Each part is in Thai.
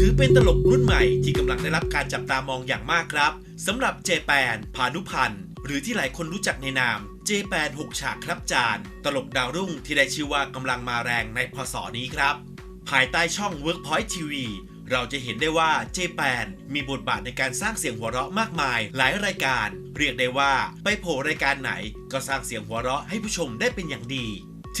ถือเป็นตลกรุ่นใหม่ที่กำลังได้รับการจับตามองอย่างมากครับสำหรับเจแปนพานุพันธ์หรือที่หลายคนรู้จักในนามเจแปนหกฉากครับจาน ตลกดาวรุ่งที่ได้ชื่อว่ากำลังมาแรงในพศนี้ครับ ภายใต้ช่อง Workpoint TV เราจะเห็นได้ว่าเจแปนมีบทบาทในการสร้างเสียงหัวเราะมากมาย หลายรายการ เรียกได้ว่าไปโผล่รายการไหน ก็สร้างเสียงหัวเราะให้ผู้ชมได้เป็นอย่างดี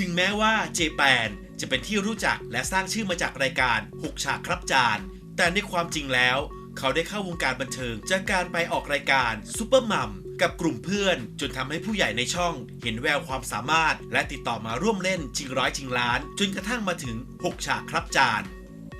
ถึงแม้ว่าเจแปนจะเป็นที่รู้จักและสร้างชื่อมาจากรายการ6ฉากครับจาน แต่ในความจริงแล้ว เขาได้เข้าวงการบันเทิง จากการไปออกรายการซูเปอร์มัมกับกลุ่มเพื่อน จนทำให้ผู้ใหญ่ในช่อง เห็นแววความสามารถ และติดต่อมาร่วมเล่นชิงร้อยชิงล้าน จนกระทั่งมาถึง 6 ฉากครับจาน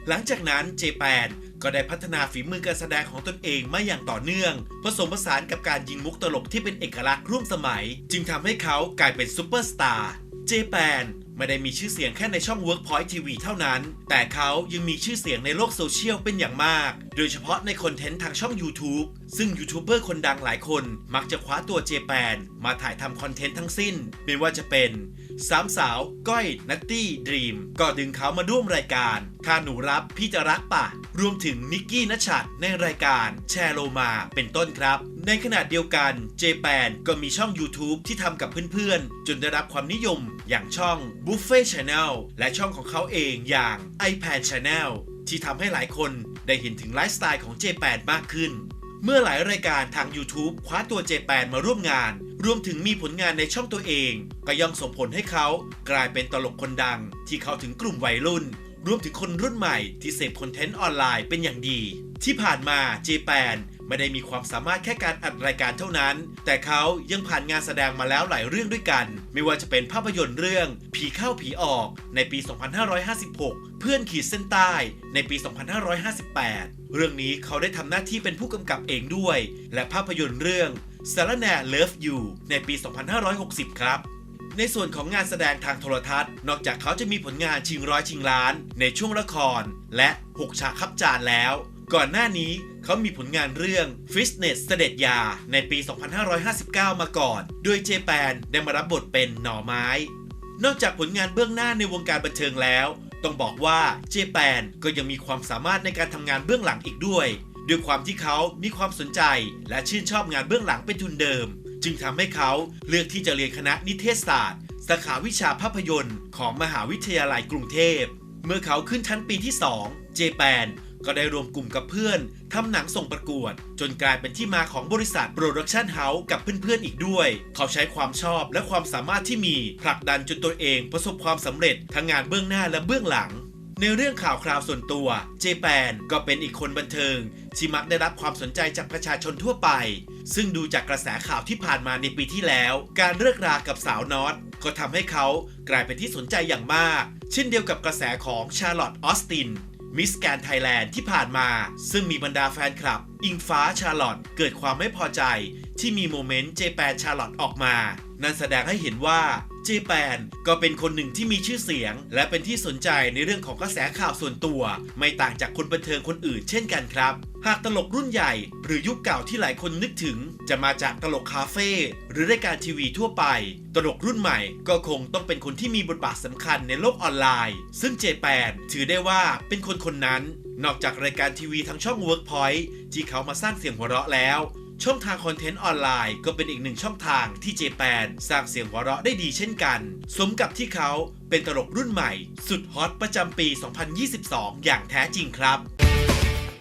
หลังจากนั้นเจแปนก็ได้พัฒนาฝีมือการแสดงของตนเองมาอย่างต่อเนื่อง ผสมผสานกับการยิงมุกตลกที่เป็นเอกลักษณ์ร่วมสมัย จึงทำให้เขากลายเป็นซูเปอร์สตาร์ เจแปน ไม่ได้มีชื่อเสียงแค่ในช่อง Workpoint TV เท่านั้น แต่เขายังมีชื่อเสียงในโลกโซเชียลเป็นอย่างมาก โดยเฉพาะในคอนเทนต์ทางช่อง YouTube ซึ่งยูทูบเบอร์คนดังหลายคน มักจะคว้าตัวเจแปนมาถ่ายทำคอนเทนต์ทั้งสิ้น ไม่ว่าจะเป็นสามสาว ก้อยนัตตี้ดรีม ก็ดึงเขามาร่วมรายการถ้าหนูรับพี่จะรักป่ะรวมถึงนิกกี้นัชชัดในรายการแชร์โลมาเป็นต้นครับ ในขณะเดียวกันเจแปนก็มีช่อง YouTube ที่ทำกับเพื่อนๆ จนได้รับความนิยมอย่างช่อง Buffet Channel และช่องของเขาเองอย่าง iPad Channel ที่ทำให้หลายคนได้เห็นถึงไลฟ์สไตล์ของเจแปนมากขึ้น เมื่อหลายรายการทาง YouTube คว้าตัวเจแปนมาร่วมงาน รวมถึงมีผลงานในช่องตัวเอง ก็ย่อมส่งผลให้เขากลายเป็นตลกคนดัง ที่เข้าถึงกลุ่มวัยรุ่น รวมถึงคนรุ่นใหม่ที่เสพคอนเทนต์ออนไลน์เป็นอย่างดี ที่ผ่านมาเจแปน ไม่ได้มีความสามารถแค่การอัดรายการเท่านั้น แต่เขายังผ่านงานแสดงมาแล้วหลายเรื่องด้วยกัน ไม่ว่าจะเป็นภาพยนตร์เรื่อง ผีเข้าผีออกในปี 2556 เพื่อนขีดเส้นใต้ในปี 2558 เรื่องนี้เขาได้ทำหน้าที่เป็นผู้กำกับเองด้วย และภาพยนตร์เรื่องสารแน่เลิฟยูในปี 2560 ครับในส่วนของงานแสดงทางโทรทัศน์ นอกจากเขาจะมีผลงานชิงร้อยชิงล้าน ในช่วงละคร และ 6 ฉากคับจานแล้ว ก่อนหน้านี้เขามีผลงานเรื่อง Fitness เสด็จยา ในปี 2559 มาก่อน โดยเจแปนได้มารับบทเป็นหน่อไม้ นอกจากผลงานเบื้องหน้าในวงการบันเทิงแล้ว ต้องบอกว่าเจแปนก็ยังมีความสามารถในการทำงานเบื้องหลังอีกด้วย ด้วยความที่เขามีความสนใจ และชื่นชอบงานเบื้องหลังเป็นทุนเดิม จึงทำให้เขาเลือกที่จะเรียนคณะนิเทศศาสตร์ สาขาวิชาภาพยนตร์ ของมหาวิทยาลัยกรุงเทพ เมื่อเขาขึ้นชั้นปีที่ 2 เจแปน ก็ได้รวมกลุ่มกับเพื่อนทำหนังส่งประกวด จนกลายเป็นที่มาของบริษัทโปรดักชันเฮาส์กับเพื่อนๆอีกด้วย เขาใช้ความชอบและความสามารถที่มีผลักดันจนตัวเองประสบความสำเร็จทั้งงานเบื้องหน้าและเบื้องหลัง ในเรื่องข่าวคราวส่วนตัว เจแปนก็เป็นอีกคนบันเทิงที่มักได้รับความสนใจจากประชาชนทั่วไป ซึ่งดูจากกระแสข่าวที่ผ่านมาในปีที่แล้ว การเลิกรากับสาวนอตก็ทำให้เขากลายเป็นที่สนใจอย่างมาก เช่นเดียวกับกระแสของชาร์ลอตต์ออสติน มิสแกนไทยแลนด์ที่ผ่านมา ซึ่งมีบรรดาแฟนคลับ อิงฟ้าชาร์ลอตเกิดความไม่พอใจ ที่มีโมเมนต์เจแปนชาร์ลอตออกมา นั่นแสดงให้เห็นว่า จแปนก็เป็นคนหนึ่งที่มีชื่อเสียง และเป็นที่สนใจในเรื่องของกระแสข่าวส่วนตัว ไม่ต่างจากคนบันเทิงคนอื่นเช่นกันครับ หากตลกรุ่นใหญ่ หรือยุคเก่าที่หลายคนนึกถึง จะมาจากตลกคาเฟ่หรือรายการทีวีทั่วไป ตลกรุ่นใหม่ก็คงต้องเป็นคนที่มีบทบาทสำคัญในโลกออนไลน์ ซึ่งเจแปนถือได้ว่าเป็นคนคนนั้น นอกจากรายการทีวีทางช่อง Workpoint ที่เขามาสร้างเสียงหัวเราะแล้ว ช่องทางคอนเทนต์ออนไลน์ก็เป็นอีกหนึ่งช่องทางที่เจแปนสร้างเสียงหัวเราะได้ดีเช่นกัน สมกับที่เขาเป็นตลกรุ่นใหม่ สุดฮอตประจำปี 2022 อย่างแท้จริงครับ